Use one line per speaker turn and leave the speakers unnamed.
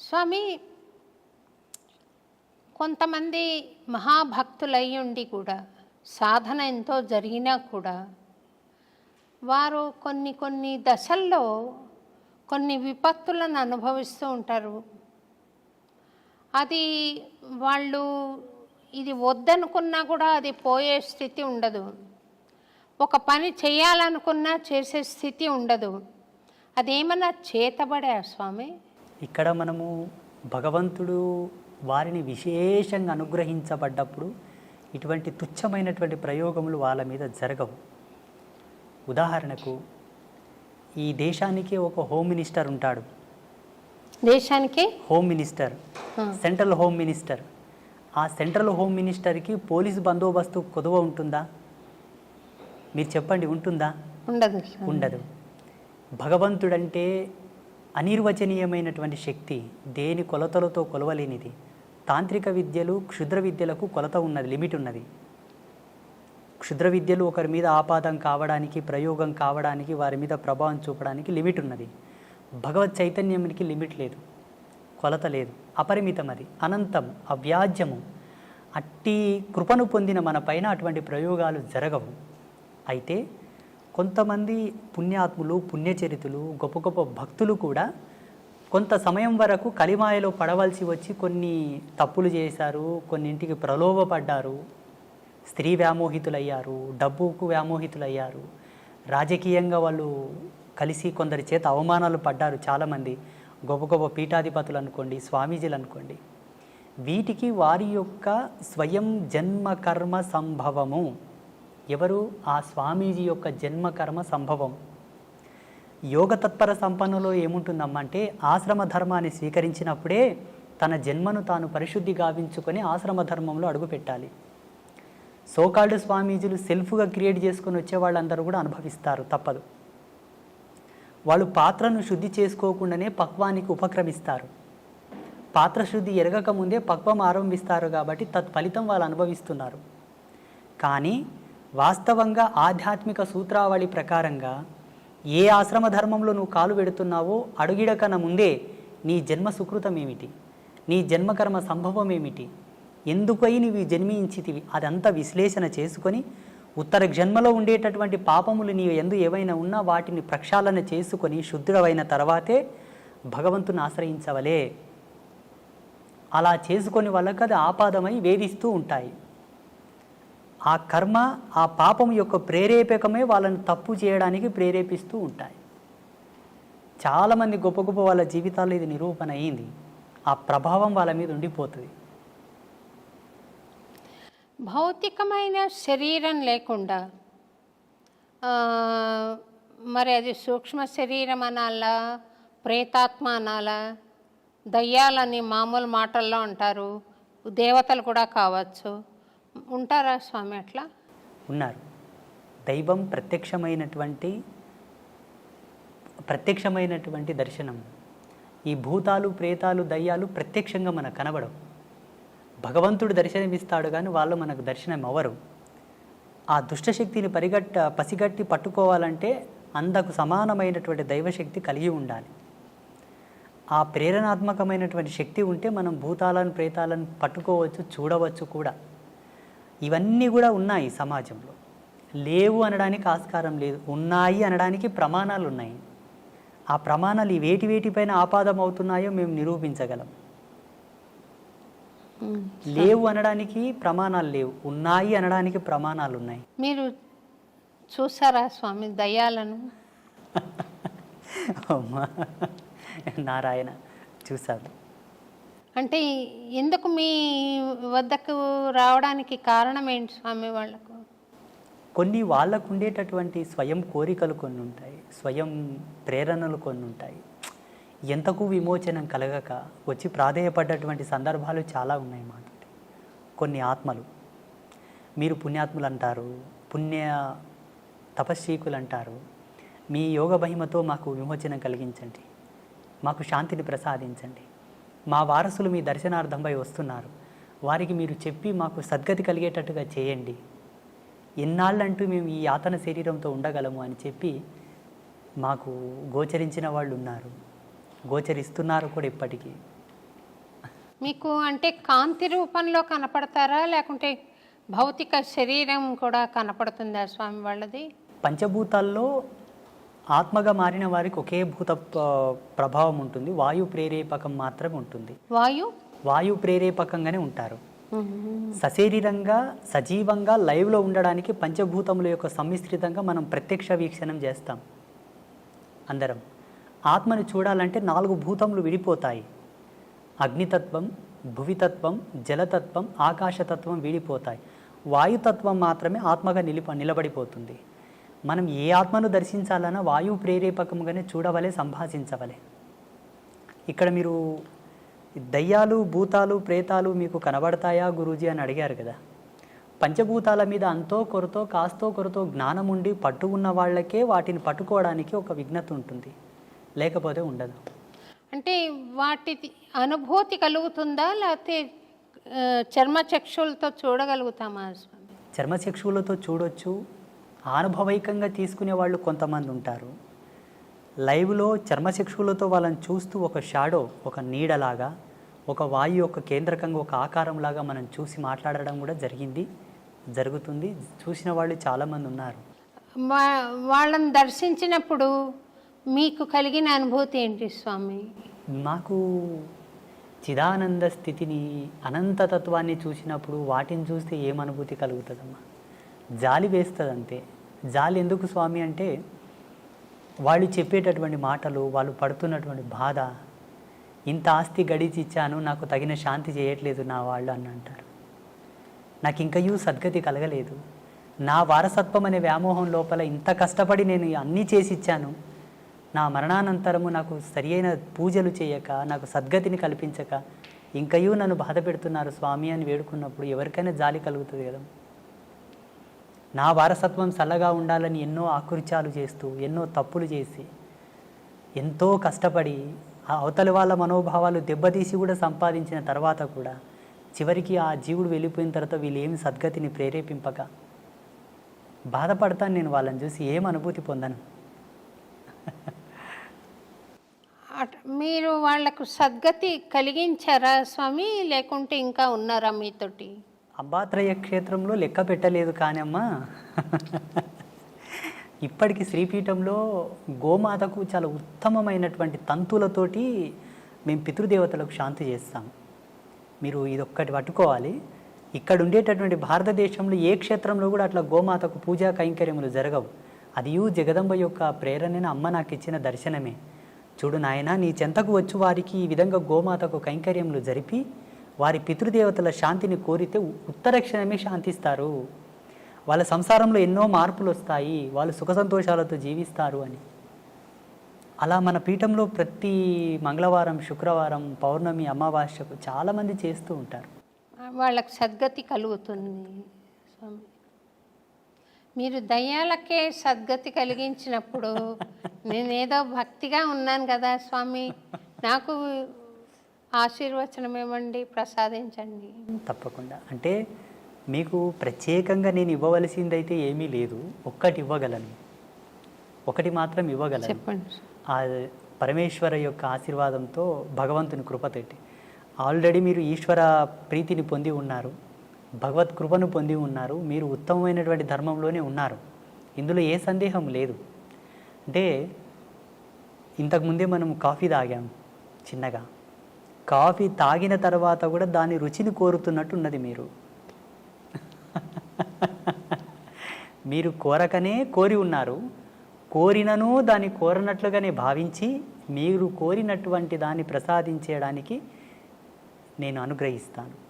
స్వామి కొంతమంది మహాభక్తులై ఉండి కూడా సాధన ఎంతో జరిగినా కూడా వారు కొన్ని కొన్ని దశల్లో కొన్ని విపత్తులను అనుభవిస్తూ ఉంటారు. అది వాళ్ళు ఇది వద్దనుకున్నా కూడా అది పోయే స్థితి ఉండదు. ఒక పని చేయాలనుకున్నా చేసే స్థితి ఉండదు. అదేమన్నా చేతబడే స్వామి?
ఇక్కడ మనము భగవంతుడు వారిని విశేషంగా అనుగ్రహించబడ్డప్పుడు ఇటువంటి తుచ్చమైనటువంటి ప్రయోగములు వాళ్ళ మీద జరగవు. ఉదాహరణకు ఈ దేశానికి ఒక హోమ్ మినిస్టర్ ఉంటాడు.
దేశానికి?
Home minister. Central home minister. ఆ సెంట్రల్ హోమ్ మినిస్టర్కి పోలీస్ బందోబస్తు కొదువ ఉంటుందా? మీరు చెప్పండి ఉంటుందా?
ఉండదు.
ఉండదు. భగవంతుడంటే అనిర్వచనీయమైనటువంటి శక్తి దేని కొలతలతో కొలవలేనిది. తాంత్రిక విద్యలు క్షుద్ర విద్యలకు కొలత ఉన్నది లిమిట్ ఉన్నది. క్షుద్ర విద్యలు ఒకరి మీద ఆపాదం కావడానికి ప్రయోగం కావడానికి వారి మీద ప్రభావం చూపడానికి లిమిట్ ఉన్నది. భగవత్ చైతన్యానికి లిమిట్ లేదు. కొలత లేదు. అపరిమితం అది. అనంతం అవ్యాజ్యము. అట్టి కృపను పొందిన మన పైన అటువంటి ప్రయోగాలు జరగవు. అయితే కొంతమంది పుణ్యాత్ములు పుణ్యచరితులు గొప్ప గొప్ప భక్తులు కూడా కొంత సమయం వరకు కలిమాయలో పడవలసి వచ్చి కొన్ని తప్పులు చేశారు కొన్నింటికి ప్రలోభపడ్డారు స్త్రీ వ్యామోహితులయ్యారు డబ్బుకు వ్యామోహితులయ్యారు. రాజకీయంగా వాళ్ళు కలిసి కొందరి చేత అవమానాలు పడ్డారు చాలామంది. గొప్ప గొప్ప పీఠాధిపతులు అనుకోండి స్వామీజీలు అనుకోండి. వీటికి వారి యొక్క స్వయం జన్మ కర్మ సంభవము. ఎవరు? ఆ స్వామీజీ యొక్క జన్మ కర్మ సంభవం. యోగ తత్పర సంపన్నులో ఏముంటుందమ్మా అంటే ఆశ్రమ ధర్మాన్ని స్వీకరించినప్పుడే తన జన్మను తాను పరిశుద్ధి గావించుకొని ఆశ్రమ ధర్మంలో అడుగుపెట్టాలి సోకాల్డ్ స్వామీజీలు సెల్ఫ్గా క్రియేట్ చేసుకొని వచ్చే వాళ్ళందరూ కూడా అనుభవిస్తారు తప్పదు. వాళ్ళు పాత్రను శుద్ధి చేసుకోకుండానే పక్వానికి ఉపక్రమిస్తారు. పాత్ర శుద్ధి ఎరగక ముందే పక్వం ఆరంభిస్తారు కాబట్టి తత్ఫలితం వాళ్ళు అనుభవిస్తున్నారు. కానీ వాస్తవంగా ఆధ్యాత్మిక సూత్రావళి ప్రకారంగా ఏ ఆశ్రమ ధర్మంలో నువ్వు కాలు పెడుతున్నావో అడుగిడకన ముందే నీ జన్మ సుకృతం ఏమిటి నీ జన్మకర్మ సంభవం ఏమిటి ఎందుకై నీవు జన్మించితివి? అదంతా విశ్లేషణ చేసుకొని ఉత్తర జన్మలో ఉండేటటువంటి పాపములు నీ ఎందు ఏవైనా ఉన్నా వాటిని ప్రక్షాళన చేసుకొని శుద్ధుడవైన తర్వాతే భగవంతుని ఆశ్రయించవలే. అలా చేసుకొని వాళ్ళకి అది ఆపాదమై వేధిస్తూ ఉంటాయి. ఆ కర్మ ఆ పాపం యొక్క ప్రేరేపకమే వాళ్ళని తప్పు చేయడానికి ప్రేరేపిస్తూ ఉంటాయి. చాలామంది గొప్ప గొప్ప వాళ్ళ జీవితాల్లో ఇది నిరూపణ అయింది. ఆ ప్రభావం వాళ్ళ మీద ఉండిపోతుంది.
భౌతికమైన శరీరం లేకుండా మరి అది సూక్ష్మ శరీరం అనాలా ప్రేతాత్మ అనాలా దయ్యాలని మామూలు మాటల్లో అంటారు దేవతలు కూడా కావచ్చు. ఉంటారా స్వామి అట్లా?
ఉన్నారు. దైవం ప్రత్యక్షమైనటువంటి ప్రత్యక్షమైనటువంటి దర్శనం. ఈ భూతాలు ప్రేతాలు దయ్యాలు ప్రత్యక్షంగా మనకు కనబడవు. భగవంతుడు దర్శనమిస్తాడు కానీ వాళ్ళు మనకు దర్శనం అవ్వరు ఆ దుష్టశక్తిని పరిగట్ట పసిగట్టి పట్టుకోవాలంటే అందకు సమానమైనటువంటి దైవశక్తి కలిగి ఉండాలి. ఆ ప్రేరణాత్మకమైనటువంటి శక్తి ఉంటే మనం భూతాలను ప్రేతాలను పట్టుకోవచ్చు చూడవచ్చు కూడా. ఇవన్నీ కూడా ఉన్నాయి సమాజంలో. లేవు అనడానికి ఆస్కారం లేదు. ఉన్నాయి అనడానికి ప్రమాణాలు ఉన్నాయి. ఆ ప్రమాణాలు ఈ వేటి వేటిపైన ఆపాదం అవుతున్నాయో మేము నిరూపించగలం. లేవు అనడానికి ప్రమాణాలు లేవు. ఉన్నాయి అనడానికి ప్రమాణాలు ఉన్నాయి.
మీరు చూసారా స్వామి దయ్యాలను
నారాయణ చూశాను.
అంటే ఎందుకు మీ వద్దకు రావడానికి కారణం ఏంటి స్వామి వాళ్ళకు?
కొన్ని వాళ్ళకు ఉండేటటువంటి స్వయం కోరికలు కొన్ని ఉంటాయి స్వయం ప్రేరణలు కొన్ని ఉంటాయి. ఎంతకు విమోచనం కలగక వచ్చి ప్రాధేయపడ్డటువంటి సందర్భాలు చాలా ఉన్నాయి మాట కొన్ని ఆత్మలు. మీరు పుణ్యాత్ములు అంటారు పుణ్య తపశ్శీకులు అంటారు. మీ యోగ మహిమతో మాకు విమోచనం కలిగించండి. మాకు శాంతిని ప్రసాదించండి. మా వారసులు మీ దర్శనార్థంపై వస్తున్నారు. వారికి మీరు చెప్పి మాకు సద్గతి కలిగేటట్టుగా చేయండి. ఎన్నాళ్ళంటూ మేము ఈ యాతన శరీరంతో ఉండగలము అని చెప్పి మాకు గోచరించిన వాళ్ళు ఉన్నారు గోచరిస్తున్నారు కూడా ఇప్పటికీ.
మీకు అంటే కాంతి రూపంలో కనపడతారా? లేకుంటే భౌతిక శరీరం కూడా కనపడుతుందా స్వామి వాళ్ళది?
పంచభూతాల్లో ఆత్మగా మారిన వారికి ఒకే భూత ప్రభావం ఉంటుంది. వాయు ప్రేరేపకం మాత్రమే ఉంటుంది.
వాయు?
వాయు ప్రేరేపకంగానే ఉంటారు. సశరీరంగా సజీవంగా లైవ్లో ఉండడానికి పంచభూతముల యొక్క సమ్మిశ్రితంగా మనం ప్రత్యక్ష వీక్షణం చేస్తాం. అందరం. ఆత్మని చూడాలంటే నాలుగు భూతములు విడిపోతాయి. అగ్నితత్వం భువితత్వం జలతత్వం ఆకాశతత్వం విడిపోతాయి. వాయుతత్వం మాత్రమే ఆత్మగా నిలిప నిలబడిపోతుంది. మనం ఏ ఆత్మను దర్శించాలన్నా వాయువు ప్రేరేపకంగానే చూడవలే సంభాషించవలే. ఇక్కడ మీరు దయ్యాలు భూతాలు ప్రేతాలు మీకు కనబడతాయా గురూజీ అని అడిగారు కదా. పంచభూతాల మీద అంతో కొరతో కాస్తో కొరతో జ్ఞానం ఉండి పట్టు ఉన్న వాళ్ళకే వాటిని పట్టుకోవడానికి ఒక విఘ్నత ఉంటుంది. లేకపోతే ఉండదు.
అంటే వాటి అనుభూతి కలుగుతుందా? లేకపోతే చర్మచక్షులతో చూడగలుగుతామా స్వామి?
చర్మచక్షువులతో చూడొచ్చు. అనుభవైకంగా తీసుకునే వాళ్ళు కొంతమంది ఉంటారు. లైవ్లో చర్మచక్షువులతో వాళ్ళని చూస్తూ ఒక షాడో ఒక నీడలాగా ఒక వాయు యొక్క కేంద్రకంగా ఒక ఆకారంలాగా మనం చూసి మాట్లాడడం కూడా జరిగింది జరుగుతుంది. చూసిన వాళ్ళు చాలామంది ఉన్నారు.
వాళ్ళని దర్శించినప్పుడు మీకు కలిగిన అనుభూతి ఏంటి స్వామి?
నాకు చిదానంద స్థితిని అనంతతత్వాన్ని చూసినప్పుడు వాటిని చూస్తే ఏం అనుభూతి కలుగుతుందమ్మా? జాలి వేస్తుంది అంతే జాలి ఎందుకు స్వామి అంటే వాళ్ళు చెప్పేటటువంటి మాటలు వాళ్ళు పడుతున్నటువంటి బాధ ఇంత ఆస్తి గడిచి ఇచ్చాను నాకు తగిన శాంతి చేయట్లేదు నా వాళ్ళు అని అంటారు. నాకు ఇంకయూ సద్గతి కలగలేదు. నా వారసత్వం అనే వ్యామోహం లోపల ఇంత కష్టపడి నేను అన్నీ చేసి ఇచ్చాను. నా మరణానంతరము నాకు సరి అయిన పూజలు చేయక నాకు సద్గతిని కల్పించక ఇంకయూ నన్ను బాధ పెడుతున్నారు స్వామి అని వేడుకున్నప్పుడు ఎవరికైనా జాలి కలుగుతుంది కదా. నా వారసత్వం చల్లగా ఉండాలని ఎన్నో ఆకృత్యాలు చేస్తూ ఎన్నో తప్పులు చేసి ఎంతో కష్టపడి ఆ అవతలి వాళ్ళ మనోభావాలు దెబ్బతీసి కూడా సంపాదించిన తర్వాత కూడా చివరికి ఆ జీవుడు వెళ్ళిపోయిన తర్వాత వీళ్ళు ఏమి సద్గతిని ప్రేరేపింపక. బాధపడతాను నేను వాళ్ళని చూసి ఏం అనుభూతి పొందను.
మీరు వాళ్ళకు సద్గతి కలిగించారా స్వామి? లేకుంటే ఇంకా ఉన్నారా మీతోటి?
అంబాత్రయ క్షేత్రంలో లెక్క పెట్టలేదు కానమ్మా. ఇప్పటికి శ్రీపీఠంలో గోమాతకు చాలా ఉత్తమమైనటువంటి తంతులతోటి మేము పితృదేవతలకు శాంతి చేస్తాం. మీరు ఇదొక్కటి పట్టుకోవాలి. ఇక్కడ ఉండేటటువంటి భారతదేశంలో ఏ క్షేత్రంలో కూడా అట్లా గోమాతకు పూజా కైంకర్యములు జరగవు. అది జగదంబ యొక్క ప్రేరణని అమ్మ నాకు ఇచ్చిన దర్శనమే. చూడు నాయనా నీ చెంతకు వచ్చి వారికి ఈ విధంగా గోమాతకు కైంకర్యములు జరిపి వారి పితృదేవతల శాంతిని కోరితే ఉత్తర క్షణమే శాంతిస్తారు. వాళ్ళ సంసారంలో ఎన్నో మార్పులు వస్తాయి వాళ్ళు సుఖ సంతోషాలతో జీవిస్తారు అని. అలా మన పీఠంలో ప్రతి మంగళవారం శుక్రవారం పౌర్ణమి అమావాస్యకు చాలామంది చేస్తూ ఉంటారు.
వాళ్ళకి సద్గతి కలుగుతుంది స్వామి. మీరు దయ్యాలకే సద్గతి కలిగించినప్పుడు నేనేదో భక్తిగా ఉన్నాను కదా స్వామి. నాకు ఆశీర్వచనం ఇవ్వండి ప్రసాదించండి.
తప్పకుండా. అంటే మీకు ప్రత్యేకంగా నేను ఇవ్వవలసిందైతే ఏమీ లేదు. ఒక్కటి ఇవ్వగలను. ఒకటి మాత్రం ఇవ్వగలను.
చెప్పండి.
ఆ పరమేశ్వర యొక్క ఆశీర్వాదంతో భగవంతుని కృపతోటి ఆల్రెడీ మీరు ఈశ్వర ప్రీతిని పొంది ఉన్నారు. భగవత్ కృపను పొంది ఉన్నారు. మీరు ఉత్తమమైనటువంటి ధర్మంలోనే ఉన్నారు. ఇందులో ఏ సందేహం లేదు. అంటే ఇంతకుముందే మనం కాఫీ తాగాం చిన్నగా. కాఫీ తాగిన తర్వాత కూడా దాని రుచిని కోరుతున్నట్టు ఉన్నది మీరు. మీరు కోరకనే కోరి ఉన్నారు. కోరినను దాన్ని కోరనట్లుగానే భావించి మీరు కోరినటువంటి దాన్ని ప్రసాదించేయడానికి నేను అనుగ్రహిస్తాను.